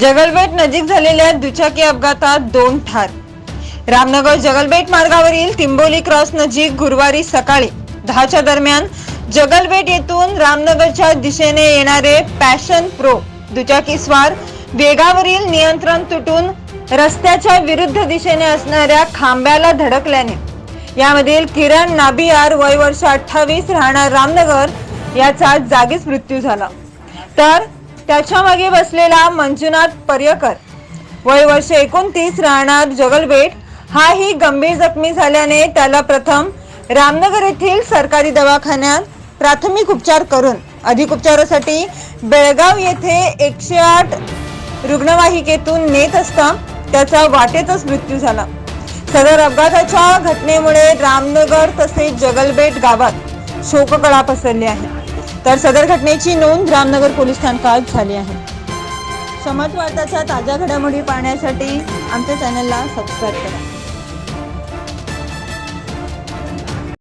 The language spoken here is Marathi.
जगलबेट नजीक झालेल्या दुचाकी अपघातात दोन ठार. रामनगर जगलबेट मार्गावरील तिंबोली क्रॉस नजीक गुरुवारी सकाळी दहाच्या दरम्यान जगलबेट येथून रामनगरच्या दिशेने येणारे पॅशन प्रो दुचाकी स्वार वेगावरील नियंत्रण तुटून रस्त्याच्या विरुद्ध दिशेने असणाऱ्या खांब्याला धडकल्याने यामधील किरण नाबियार वय वर्ष अठ्ठावीस राहणार रामनगर याचा जागीच मृत्यू झाला. तर त्याच्यामागे बसलेला मंजुनाथ पर्यकर. वय वर्ष एकोणतीस राहणार जगलबेट. हाही गंभीर जखमी झाल्याने त्याला प्रथम रामनगर येथील सरकारी दवाखान्यात प्राथमिक उपचार करून अधिक उपचारासाठी बेळगाव येथे एकशे आठ रुग्णवाहिकेतून नेत असता त्याचा वाटेतच मृत्यू झाला. सदर अपघाताच्या घटनेमुळे रामनगर तसेच जगलबेट गावात शोककळा पसरली आहे. तर सदर घटनेची नोंद रामनगर पोलीस स्थानकात झाली आहे. समाज वार्ताच्या ताज्या घडामोडी पाहण्यासाठी आमच्या चॅनलला सबस्क्राईब करा.